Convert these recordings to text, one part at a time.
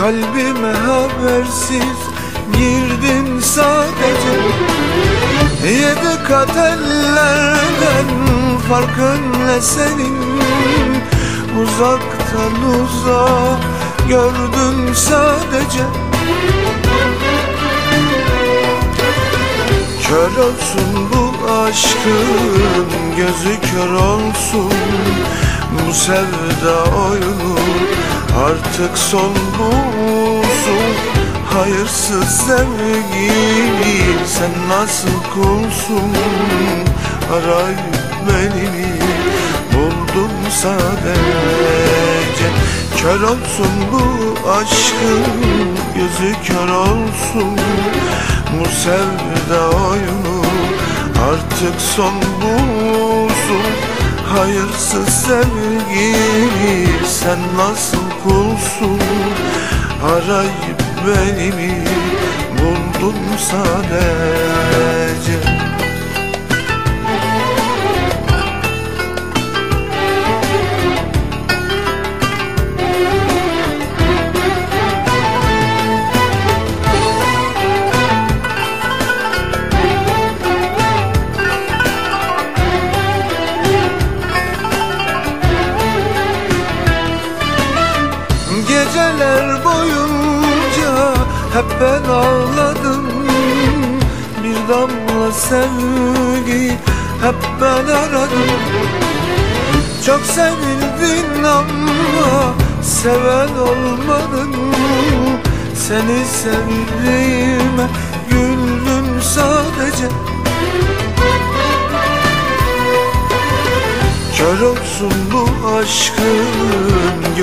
Kalbime habersiz girdin sadece. Yedi kat ellerden farkın ne senin. Uzaktan uzağa gördüm sadece. Kör olsun bu aşkın gözü kör olsun Bu sevda oyunu artık son bulsun Hayırsız sevgili sen nasıl kulsun? Arayıp beni buldum sadece. Kör olsun bu aşkın gözü kör olsun. Bu sevda oyunu artık son bulsun Hayırsız sevgili sen nasıl kulsun? Arayıp beni mi buldun sadece Geceler boyunca hep ben ağladım. Bir damla sevgi hep ben aradım. Çok sevildin ama seven olmadın. Seni sevdiğime güldüm sadece. Kör olsun bu aşkın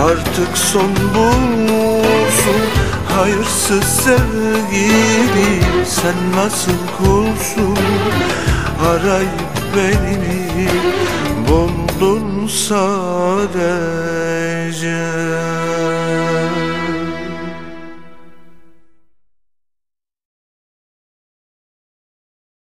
artık son bulsun Hayırsız sevgili sen nasıl kulsun? Arayıp beni buldun sadece